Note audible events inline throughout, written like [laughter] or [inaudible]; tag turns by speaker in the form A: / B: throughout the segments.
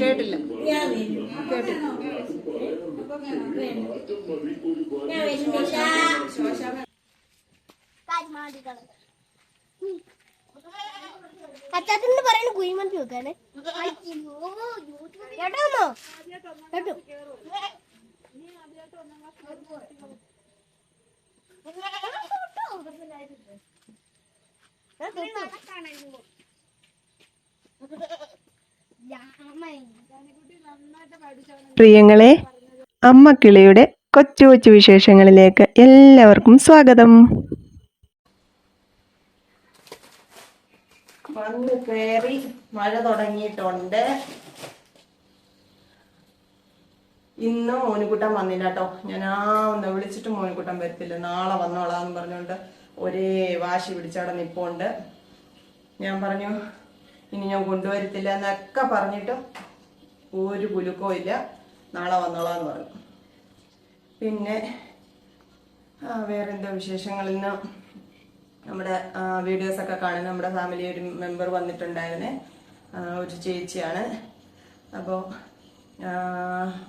A: കേട്ടില്ല കേട്ടില്ല
B: അച്ചാത്തിന് പറയുന്ന കുഴിമന്തി വെക്കാണ് കേട്ടോ അമ്മോ? കേട്ടോ
C: പ്രിയങ്ങളെ അമ്മ കിളിയുടെ കൊച്ചു കൊച്ചു വിശേഷങ്ങളിലേക്ക് എല്ലാവർക്കും സ്വാഗതം.
A: വന്ന് കയറി മഴ തുടങ്ങിയിട്ടുണ്ട്. ഇന്ന് മോനുകുട്ടൻ വന്നില്ല കേട്ടോ. ഞാൻ ആ ഒന്ന് വിളിച്ചിട്ട് മോനുകുട്ടൻ വരത്തില്ല. നാളെ വന്നോളാന്ന് പറഞ്ഞുകൊണ്ട് ഒരേ വാശി പിടിച്ചവിടെ നിപ്പോണ്ട്. ഞാൻ പറഞ്ഞു ഇനി ഞാൻ കൊണ്ടുവരത്തില്ല എന്നൊക്കെ പറഞ്ഞിട്ട് ഒരു കുലുക്കവും ഇല്ല. നാളെ വന്നോളാന്ന് പറഞ്ഞു. പിന്നെ വേറെന്തോ വിശേഷങ്ങളിൽ നിന്ന് നമ്മുടെ വീഡിയോസൊക്കെ കാണുന്ന നമ്മുടെ ഫാമിലി ഒരു മെമ്പർ വന്നിട്ടുണ്ടായിരുന്നേ. ഒരു ചേച്ചിയാണ്. അപ്പോൾ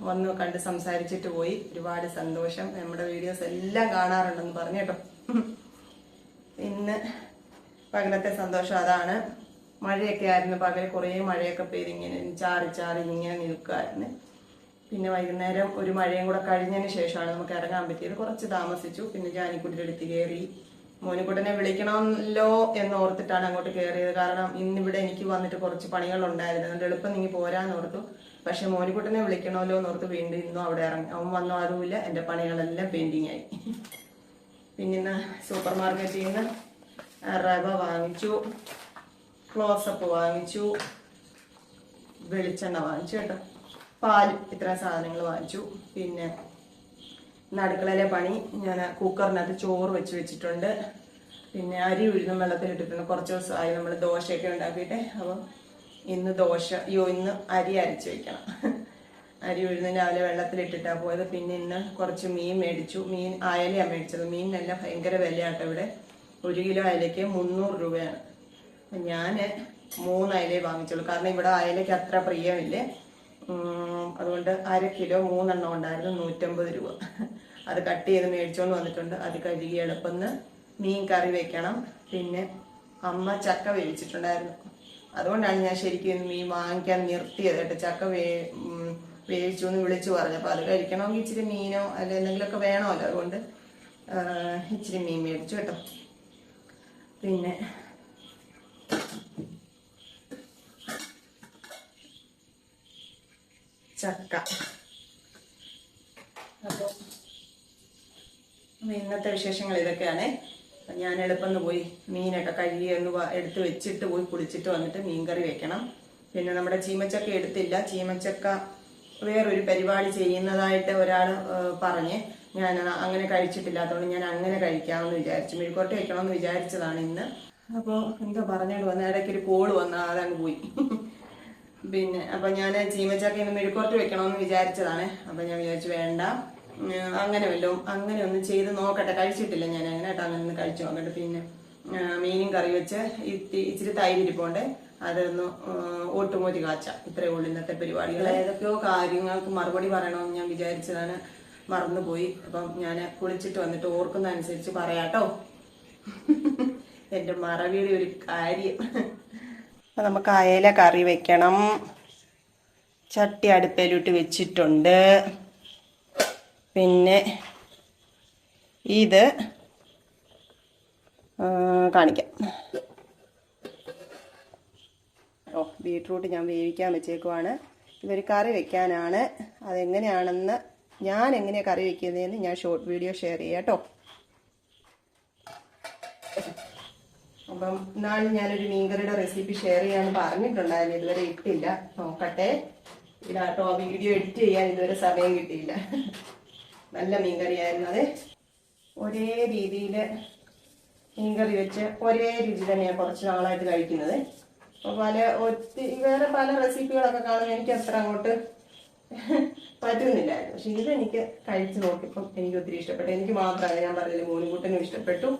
A: വന്നു കണ്ട് സംസാരിച്ചിട്ട് പോയി. ഒരുപാട് സന്തോഷം. നമ്മുടെ വീഡിയോസ് എല്ലാം കാണാറുണ്ടെന്ന് പറഞ്ഞു കേട്ടോ. ഇന്ന് പകലത്തെ സന്തോഷം അതാണ്. മഴയൊക്കെ ആയിരുന്നു. പകൽ കുറേ മഴയൊക്കെ പെയ്ത് ഇങ്ങനെ ചാറി ചാറി ഇങ്ങനെ നിൽക്കുമായിരുന്നു പിന്നെ വൈകുന്നേരം ഒരു മഴയും കൂടെ കഴിഞ്ഞതിന് ശേഷമാണ് നമുക്ക് ഇറങ്ങാൻ പറ്റിയത്. കുറച്ച് താമസിച്ചു. പിന്നെ ജാനിക്കുട്ടിയുടെ അടുത്ത് കയറി മോനിക്കുട്ടനെ വിളിക്കണമല്ലോ എന്ന് ഓർത്തിട്ടാണ് അങ്ങോട്ട് കയറിയത്. കാരണം ഇന്നിവിടെ എനിക്ക് വന്നിട്ട് കുറച്ച് പണികളുണ്ടായിരുന്നു. അതുകൊണ്ട് എളുപ്പം നീ പോരാന്ന് ഓർത്തു. പക്ഷെ മോനിക്കുട്ടനെ വിളിക്കണമല്ലോ എന്ന് ഓർത്ത് വീണ്ടും ഇന്നും അവിടെ ഇറങ്ങി. അവൻ വന്നോ അതുമില്ല. എന്റെ പണികളെല്ലാം പെയിന്റിങ് ആയി. പിന്നെ സൂപ്പർ മാർക്കറ്റിൽ നിന്ന് റവ വാങ്ങിച്ചു. ക്ലോസപ്പ് വാങ്ങിച്ചു. വെളിച്ചെണ്ണ വാങ്ങിച്ചു കേട്ടോ. പാൽ ഇത്ര സാധനങ്ങൾ വാങ്ങിച്ചു. പിന്നെ നടുക്കളയിലെ പണി ഞാൻ കുക്കറിനകത്ത് ചോറ് വെച്ച് വെച്ചിട്ടുണ്ട്. പിന്നെ അരി ഉഴുന്നും വെള്ളത്തിലിട്ടിട്ടുണ്ട് കുറച്ച് ദിവസമായി നമ്മൾ ദോശയൊക്കെ ഉണ്ടാക്കിയിട്ട്. അപ്പം ഇന്ന് ദോശ അയ്യോ ഇന്ന് അരി അരച്ച് വെക്കണം. അരി ഉഴുന്ന് രാവിലെ വെള്ളത്തിലിട്ടിട്ടാണ് പോയത്. പിന്നെ ഇന്ന് കുറച്ച് മീൻ മേടിച്ചു. മീൻ അയലയാണ് മേടിച്ചത്. മീനിനെല്ലാം ഭയങ്കര വിലയാട്ടോ ഇവിടെ. ഒരു കിലോ അയലയ്ക്ക് മുന്നൂറ് രൂപയാണ്. ഞാൻ മൂന്ന് അയലേ വാങ്ങിച്ചുള്ളൂ. കാരണം ഇവിടെ അയലയ്ക്ക് അത്ര പ്രിയമില്ലേ. അതുകൊണ്ട് അര കിലോ മൂന്നെണ്ണം ഉണ്ടായിരുന്നു നൂറ്റമ്പത് രൂപ. അത് കട്ട് ചെയ്ത് മേടിച്ചോണ്ട് വന്നിട്ടുണ്ട്. അത് കഴുകി എളുപ്പന്ന് മീൻ കറി വെക്കണം. പിന്നെ അമ്മ ചക്ക വേവിച്ചിട്ടുണ്ടായിരുന്നു. അതുകൊണ്ടാണ് ഞാൻ ശരിക്കും മീൻ വാങ്ങിക്കാൻ നിർത്തിയത് കേട്ടോ. ചക്ക വേ വേവിച്ചു എന്ന് വിളിച്ചു പറഞ്ഞപ്പോൾ അത് കഴിക്കണമെങ്കിൽ ഇച്ചിരി മീനോ അല്ലെ എന്തെങ്കിലുമൊക്കെ വേണമല്ലോ. അതുകൊണ്ട് ഇച്ചിരി മീൻ മേടിച്ചു കേട്ടോ. പിന്നെ ചക്ക. അപ്പോൾ ഇന്നത്തെ വിശേഷങ്ങൾ ഇതൊക്കെയാണ്. ഞാൻ എളുപ്പം പോയി മീനൊക്കെ കഴുകി ഒന്ന് എടുത്ത് വെച്ചിട്ട് പോയി കുളിച്ചിട്ട് വന്നിട്ട് മീൻ കറി വെക്കണം. പിന്നെ നമ്മുടെ ചീമച്ചക്ക എടുത്തില്ല. ചീമച്ചക്ക വേറൊരു പരിപാടി ചെയ്യുന്നതായിട്ട് ഒരാൾ പറഞ്ഞ് ഞാൻ അങ്ങനെ കഴിച്ചിട്ടില്ലാത്തതുകൊണ്ട് ഞാൻ അങ്ങനെ കഴിക്കാമെന്ന് വിചാരിച്ചു. മെഴുക്കോട്ട് വെക്കണമെന്ന് വിചാരിച്ചതാണ് ഇന്ന്. അപ്പോൾ എന്താ പറഞ്ഞോണ്ട് വന്ന ഇടയ്ക്ക് ഒരു കോൾ വന്ന അതങ്ങ് പോയി. പിന്നെ അപ്പൊ ഞാൻ ചീമച്ചാക്ക ഇന്ന് മെഴുക്കോർട്ട് വെക്കണമെന്ന് വിചാരിച്ചതാണ്. അപ്പൊ ഞാൻ വിചാരിച്ചു വേണ്ട. അങ്ങനെ വല്ലതും അങ്ങനെ ഒന്ന് ചെയ്ത് നോക്കട്ടെ. കഴിച്ചിട്ടില്ല ഞാൻ അങ്ങനെ കേട്ടോ അങ്ങനെ ഒന്ന് കഴിച്ചു നോക്കട്ടെ. പിന്നെ മീനും കറി വെച്ച് ഇച്ചിരി തൈര് ഇരിപ്പുണ്ട്. അതൊന്ന് ആ, കാച്ച. ഇത്രയേ ഉള്ളൂ ഇന്നത്തെ പരിപാടികൾ ഏതൊക്കെയോ കാര്യങ്ങൾക്ക് മറുപടി പറയണമെന്ന് ഞാൻ വിചാരിച്ചതാണ്. മറന്നുപോയി. അപ്പം ഞാൻ കുളിച്ചിട്ട് വന്നിട്ട് ഓർക്കുന്ന അനുസരിച്ച് പറയാട്ടോ. [laughs] എന്റെ മറവിയുടെ ഒരു കാര്യം. അപ്പൊ നമുക്ക് അയല കറി വെക്കണം. ചട്ടി അടുപ്പയിലോട്ട് വെച്ചിട്ടുണ്ട്. പിന്നെ ഇത് കാണിക്കാം. ഓ ബീട്രൂട്ട് ഞാൻ വേവിക്കാൻ വെച്ചേക്കുവാണ്. ഇതൊരു കറി വെക്കാനാണ്. അതെങ്ങനെയാണെന്ന് ഞാൻ എങ്ങനെയാണ് കറി വെക്കുന്നതെന്ന് ഞാൻ ഷോർട്ട് വീഡിയോ ഷെയർ ചെയ്യാം കേട്ടോ. അപ്പം നാളെ ഞാനൊരു മീൻകറിയുടെ റെസിപ്പി ഷെയർ ചെയ്യാമെന്ന് പറഞ്ഞിട്ടുണ്ടായിരുന്നു. ഇതുവരെ ഇട്ടില്ല. നോക്കട്ടെ. ഇതാട്ടോ വീഡിയോ എഡിറ്റ് ചെയ്യാൻ ഇതുവരെ സമയം കിട്ടിയില്ല. നല്ല മീൻകറിയായിരുന്നു അത്. ഒരേ രീതിയിൽ മീൻകറി വെച്ച് ഒരേ രുചി തന്നെയാണ് കുറച്ച് നാളായിട്ട് കഴിക്കുന്നത്. അപ്പോൾ പല ഒത്തിരി വേറെ പല റെസിപ്പികളൊക്കെ കാണുമ്പോൾ എനിക്ക് അത്ര അങ്ങോട്ട് പറ്റുന്നില്ലായിരുന്നു. പക്ഷെ ഇതെനിക്ക് കഴിച്ചു നോക്കിയപ്പം എനിക്ക് ഒത്തിരി ഇഷ്ടപ്പെട്ടു. എനിക്ക് മാത്രമല്ല ഞാൻ പറഞ്ഞില്ല മോനുകുട്ടനും ഇഷ്ടപ്പെട്ടു.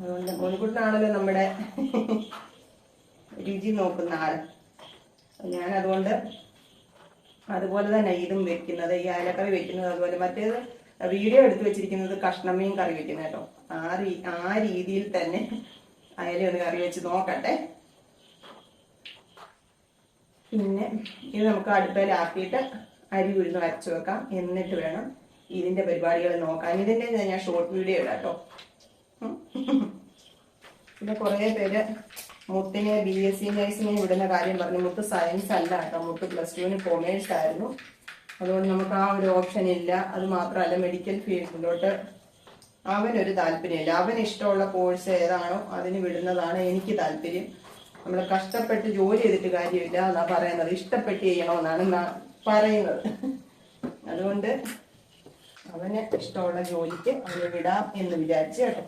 A: അതുകൊണ്ട് മോനുകുട്ടനാണല്ലോ നമ്മുടെ രുചി നോക്കുന്ന ആൾ ഞാൻ അതുകൊണ്ട് അതുപോലെ തന്നെ ഇതും വെക്കുന്നത് ഈ അയലക്കറി വെക്കുന്നത് അതുപോലെ മറ്റേത് വീഡിയോ എടുത്തു വെച്ചിരിക്കുന്നത് കഷ്ണമീൻ കറി വെക്കുന്നത് കേട്ടോ. ആ രീ ആ രീതിയിൽ തന്നെ അയല ഒന്ന് കറി വെച്ച് നോക്കട്ടെ. പിന്നെ ഇത് നമുക്ക് അടുപ്പയിലാക്കിയിട്ട് അരി ഉഴുന്ന് വരച്ചു വെക്കാം. എന്നിട്ട് വേണം ഇതിന്റെ പരിപാടികൾ നോക്കാൻ. ഇതിന്റെ ഞാൻ ഷോർട്ട് വീഡിയോ ഇടാം കേട്ടോ. പിന്നെ കുറേ പേര് മുത്തിനെ ബി എസ് സി നഴ്സിനെ വിടുന്ന കാര്യം പറഞ്ഞു. മുത്ത് സയൻസ് അല്ല കേട്ടോ. മുത്ത് പ്ലസ് ടുവിന് കൊമേഴ്സ് ആയിരുന്നു. അതുകൊണ്ട് നമുക്ക് ആ ഒരു ഓപ്ഷൻ ഇല്ല. അത് മാത്രമല്ല മെഡിക്കൽ ഫീൽഡിലോട്ട് അവനൊരു താല്പര്യമില്ല. അവന് ഇഷ്ടമുള്ള കോഴ്സ് ഏതാണോ അതിന് വിടുന്നതാണ് എനിക്ക് താല്പര്യം. നമ്മൾ കഷ്ടപ്പെട്ട് ജോലി ചെയ്തിട്ട് കാര്യമില്ല എന്നാ പറയുന്നത്. ഇഷ്ടപ്പെട്ട് ചെയ്യണമെന്നാണ് പറയുന്നത്. അതുകൊണ്ട് അവന് ഇഷ്ടമുള്ള ജോലിക്ക് അവനെ വിടാം എന്ന് വിചാരിച്ചു കേട്ടോ.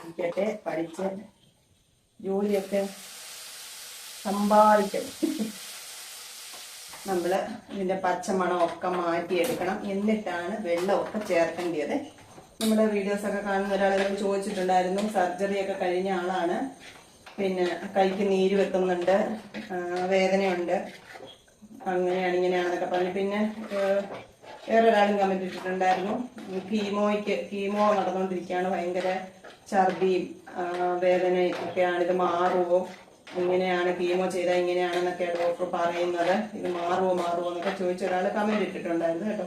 A: പഠിക്കട്ടെ പഠിച്ച് ജോലിയൊക്കെ സമ്പാദിക്കണം. നമ്മൾ ഇതിന്റെ പച്ചമണമൊക്കെ മാറ്റിയെടുക്കണം. എന്നിട്ടാണ് വെള്ളമൊക്കെ ചേർക്കേണ്ടത് നമ്മുടെ വീഡിയോസ് ഒക്കെ കാണുന്ന ഒരാളെല്ലാം ചോദിച്ചിട്ടുണ്ടായിരുന്നു. സർജറി ഒക്കെ കഴിഞ്ഞ ആളാണ്. പിന്നെ കൈക്ക് നീര് വെക്കുന്നുണ്ട് വേദനയുണ്ട്. അങ്ങനെയാണ് ഇങ്ങനെയാണെന്നൊക്കെ പറഞ്ഞു. പിന്നെ വേറൊരാളും കമന്റ് ഇട്ടിട്ടുണ്ടായിരുന്നു. കീമോയ്ക്ക് കീമോ നടന്നുകൊണ്ടിരിക്കുകയാണ്. ഭയങ്കര ഛർദിയും വേദനയും ഒക്കെയാണ്. ഇത് മാറുമോ ഇങ്ങനെയാണ് കീമോ ചെയ്താൽ ഇങ്ങനെയാണെന്നൊക്കെ ഡോക്ടർ പറയുന്നത്. ഇത് മാറുമോ മാറുമോ എന്നൊക്കെ ചോദിച്ച ഒരാൾ കമന്റ് ഇട്ടിട്ടുണ്ടായിരുന്നു കേട്ടോ.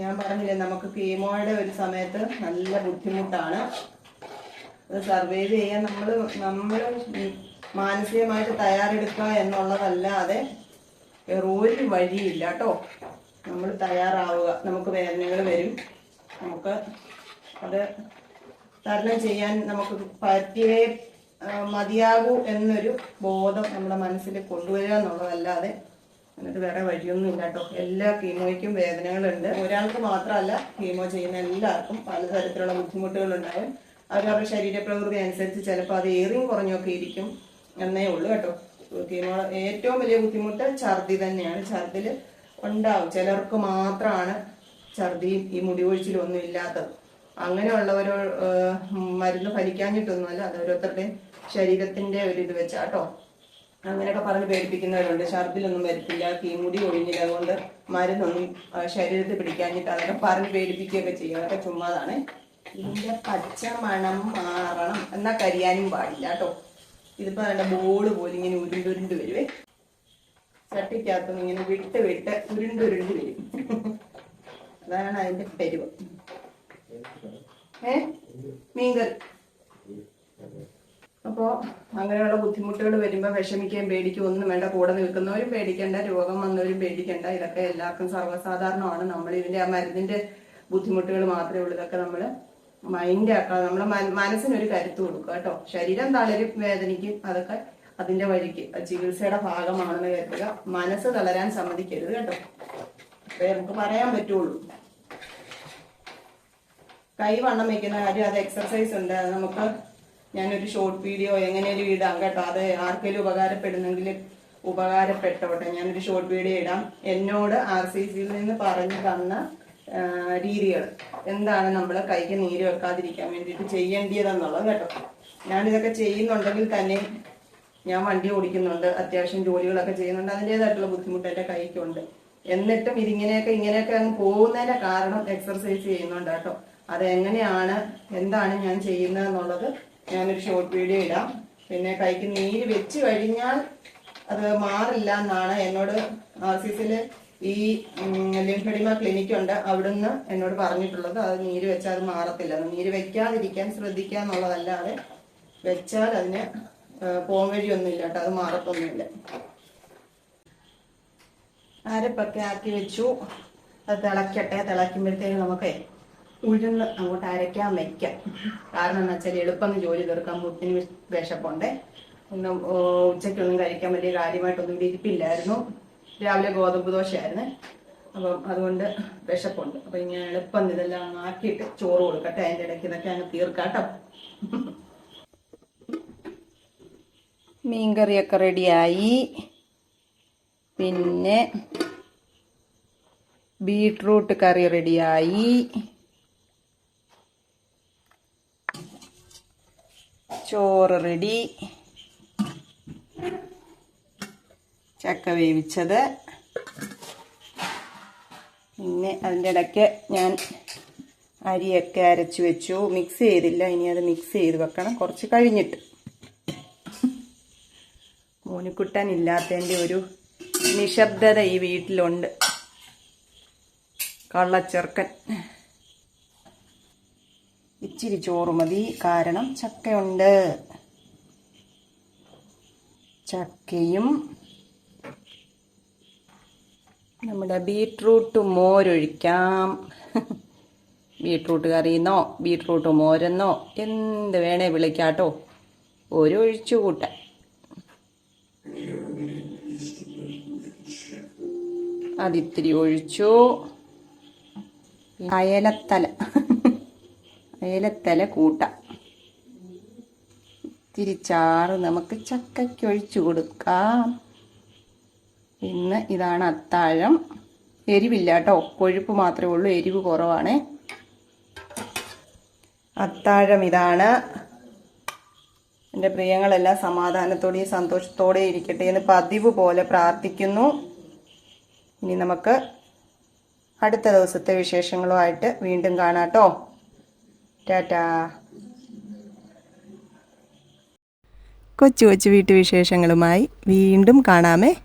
A: ഞാൻ പറഞ്ഞില്ലേ നമുക്ക് കീമോയുടെ ഒരു സമയത്ത് നല്ല ബുദ്ധിമുട്ടാണ്. അത് സർവൈവ് ചെയ്യാൻ നമ്മൾ നമ്മൾ മാനസികമായിട്ട് തയ്യാറെടുക്കുക എന്നുള്ളതല്ലാതെ ഒരു വഴിയില്ല കേട്ടോ. നമ്മൾ തയ്യാറാവുക. നമുക്ക് വേദനകൾ വരും. നമുക്ക് അത് തരണം ചെയ്യാൻ നമുക്ക് പറ്റിയേ മതിയാകൂ എന്നൊരു ബോധം നമ്മുടെ മനസ്സിൽ കൊണ്ടുവരിക എന്നുള്ളതല്ലാതെ എന്നിട്ട് വേറെ വഴിയൊന്നും ഇല്ല കേട്ടോ. എല്ലാ കീമോയ്ക്കും വേദനകളുണ്ട്. ഒരാൾക്ക് മാത്രമല്ല കീമോ ചെയ്യുന്ന എല്ലാവർക്കും പലതരത്തിലുള്ള ബുദ്ധിമുട്ടുകളുണ്ടാവും അവരവരുടെ ശരീരപ്രകൃതി അനുസരിച്ച് ചിലപ്പോൾ അത് ഏറിയും കുറഞ്ഞൊക്കെ ഇരിക്കും എന്നേ ഉള്ളൂ കേട്ടോ. കീമോ ഏറ്റവും വലിയ ബുദ്ധിമുട്ട് ഛർദി തന്നെയാണ്. ഛർദിൽ ഉണ്ടാവും. ചിലർക്ക് മാത്രമാണ് ഛർദിയും ഈ മുടി ഒഴിച്ചിലൊന്നും ഇല്ലാത്തത്. അങ്ങനെയുള്ളവരോ മരുന്ന് ഫലിക്കാഞ്ഞിട്ടൊന്നുമല്ല അത് ഓരോരുത്തരുടെ ശരീരത്തിന്റെ ഒരു ഇത് വെച്ചാട്ടോ അങ്ങനെയൊക്കെ പറഞ്ഞ് പേടിപ്പിക്കുന്നവരുണ്ട്. ഛർദിലൊന്നും വരത്തില്ല തീമുടി ഒഴിഞ്ഞില്ല അതുകൊണ്ട് മരുന്നൊന്നും ശരീരത്തിൽ പിടിക്കാഞ്ഞിട്ട് അതൊക്കെ പറഞ്ഞ് പേടിപ്പിക്കുകയൊക്കെ ചെയ്യും. അതൊക്കെ ചുമ്മാതാണ്. ഇതിന്റെ പച്ച മണം മാറണം. എന്നാ കരിയാനും പാടില്ല കേട്ടോ ഇതിപ്പോ നല്ല ബോൾ പോലെ ഇങ്ങനെ ഉരുണ്ടുരുണ്ട് വരുവേ. ചട്ടിക്കകത്തും ഇങ്ങനെ വിട്ട് വിട്ട് ഉരുണ്ടുരുണ്ട് വരും. [laughs] അതാണ് അതിന്റെ പെരുവ്. ഏ? മീൻകറി. അപ്പോ അങ്ങനെയുള്ള ബുദ്ധിമുട്ടുകൾ വരുമ്പോൾ വിഷമിക്കുകയും പേടിക്കുകയും ഒന്നും വേണ്ട കൂടെ നിൽക്കുന്നവരും പേടിക്കണ്ട രോഗം വന്നവരും പേടിക്കണ്ട. ഇതൊക്കെ എല്ലാവർക്കും സർവസാധാരണമാണ്. നമ്മൾ ഇതിന്റെ ആ മരുന്നിന്റെ ബുദ്ധിമുട്ടുകൾ മാത്രമേ ഉള്ളൂ. ഇതൊക്കെ നമ്മൾ മൈൻഡ് ആക്കാതെ നമ്മളെ മന- മനസ്സിനൊരു കരുത്ത് കൊടുക്കുക കേട്ടോ. ശരീരം തളരും വേദനിക്കും അതൊക്കെ അതിന്റെ വഴിക്ക്. ചികിത്സയുടെ ഭാഗമാണെന്ന് കരുതുക. മനസ്സ് തളരാൻ സമ്മതിക്കരുത് കേട്ടോ. അപ്പൊ നമുക്ക് പറയാൻ പറ്റുള്ളൂ. കൈ വണ്ണം വെക്കുന്ന കാര്യം അത് എക്സർസൈസ് ഉണ്ട്. നമുക്ക് ഞാനൊരു ഷോർട്ട് വീഡിയോ എങ്ങനെയൊരു ഇടാം കേട്ടോ. അത് ആർക്കെങ്കിലും ഉപകാരപ്പെടുന്നെങ്കിൽ ഉപകാരപ്പെട്ടോട്ടെ. ഞാനൊരു ഷോർട്ട് വീഡിയോ ഇടാം. എന്നോട് ആർ സി സിയിൽ നിന്ന് പറഞ്ഞു തന്ന രീതികൾ. എന്താണ് നമ്മൾ കൈക്ക് നീര് വെക്കാതിരിക്കാൻ വേണ്ടിയിട്ട് ചെയ്യേണ്ടതെന്നുള്ളത് കേട്ടോ. ഞാനിതൊക്കെ ചെയ്യുന്നുണ്ടെങ്കിൽ തന്നെ ഞാൻ വണ്ടി ഓടിക്കുന്നുണ്ട്. അത്യാവശ്യം ജോലികളൊക്കെ ചെയ്യുന്നുണ്ട്. അതിന്റെതായിട്ടുള്ള ബുദ്ധിമുട്ട് എന്റെ കൈക്കുണ്ട്. എന്നിട്ടും ഇതിങ്ങനെയൊക്കെ ഇങ്ങനെയൊക്കെ അങ്ങ് പോകുന്നതിന്റെ കാരണം എക്സർസൈസ് ചെയ്യുന്നുണ്ട് കേട്ടോ. അത് എങ്ങനെയാണ് എന്താണ് ഞാൻ ചെയ്യുന്നത് എന്നുള്ളത് ഞാനൊരു ഷോർട്ട് വീഡിയോ ഇടാം. പിന്നെ കൈക്ക് നീര് വെച്ച് കഴിഞ്ഞാൽ അത് മാറില്ല എന്നാണ് എന്നോട് ആർ സി സിയിൽ ഈ ലിംഫഡിമ ക്ലിനിക് ഉണ്ട്. അവിടുന്ന് എന്നോട് പറഞ്ഞിട്ടുള്ളത്. അത് നീര് വെച്ചാൽ അത് മാറത്തില്ല. നീര് വെക്കാതിരിക്കാൻ ശ്രദ്ധിക്കുക എന്നുള്ളതല്ലാതെ വെച്ചാൽ അതിന് പോകാൻ വഴിയൊന്നുമില്ല കേട്ടോ. അത് മാറത്തൊന്നുമില്ല. അരപ്പൊക്കെ ആക്കി വെച്ചു. അത് തിളക്കട്ടെ. തിളയ്ക്കുമ്പോഴത്തേക്ക് നമുക്ക് ഉഴുന്ന് അങ്ങോട്ട് അരയ്ക്കാൻ വയ്ക്കാം. കാരണം എന്ന് വെച്ചാൽ എളുപ്പം ജോലി തീർക്കാൻ മുട്ടിന് വിശപ്പുണ്ട്. ഒന്നും ഉച്ചയ്ക്കൊന്നും കഴിക്കാൻ വലിയ കാര്യമായിട്ടൊന്നും ഇവിടെ ഇരിപ്പില്ലായിരുന്നു. രാവിലെ ഗോതമ്പ് ദോശയായിരുന്നു. അപ്പം അതുകൊണ്ട് വിശപ്പുണ്ട്. അപ്പൊ ഇങ്ങനെ എളുപ്പം ഇതെല്ലാം ആക്കിയിട്ട് ചോറ് കൊടുക്കട്ടെ അതിന്റെ ഇടയ്ക്ക് ഇതൊക്കെ അങ്ങ് തീർക്കാട്ടോ. മീൻകറിയൊക്കെ റെഡിയായി. പിന്നെ ബീട്രൂട്ട് കറി റെഡിയായി. ചോറ് റെഡി ചക്ക വേവിച്ചത്. പിന്നെ അതിന്റെ ഇടയ്ക്ക് ഞാൻ അരിയൊക്കെ അരച്ച് വെച്ചു. മിക്സ് ചെയ്തില്ല. ഇനി അത് മിക്സ് ചെയ്ത് വെക്കണം. കുറച്ച് കഴിഞ്ഞിട്ട്. മോനിക്കുട്ടൻ ഇല്ലാത്തതിന്റെ ഒരു നിശബ്ദത ഈ വീട്ടിലുണ്ട്. കള്ളച്ചെറുക്കൻ. ഇച്ചിരി ചോറ് മതി. കാരണം ചക്കയുണ്ട്. ചക്കയും നമ്മുടെ ബീട്രൂട്ട് മോരൊഴിക്കാം. ബീട്രൂട്ട് കറിയെന്നോ? ബീട്രൂട്ട് മോരെന്നോ? എന്ത് വേണേ വിളിക്കാട്ടോ. ഒരു ഒഴിച്ചുകൂട്ടാൻ അതിത്തിരി ഒഴിച്ചു. അയലത്തല. അയലത്തല കൂട്ട. ഇത്തിരി ചാറ് നമുക്ക് ചക്കയ്ക്ക് ഒഴിച്ചു കൊടുക്കാം. ഇന്ന് ഇതാണ് അത്താഴം. എരിവില്ല കേട്ടോ. കൊഴുപ്പ് മാത്രമേ ഉള്ളൂ. എരിവ് കുറവാണേ. അത്താഴം ഇതാണ്. എന്റെ പ്രിയങ്ങളെല്ലാം സമാധാനത്തോടെയും സന്തോഷത്തോടെ ഇരിക്കട്ടെ എന്ന് പതിവ് പോലെ പ്രാർത്ഥിക്കുന്നു. ഇനി നമുക്ക് അടുത്ത ദിവസത്തെ വിശേഷങ്ങളുമായിട്ട് വീണ്ടും കാണാട്ടോ ടാറ്റാ.
C: കൊച്ചു കൊച്ചു വീട്ടുവിശേഷങ്ങളുമായി വീണ്ടും കാണാമേ.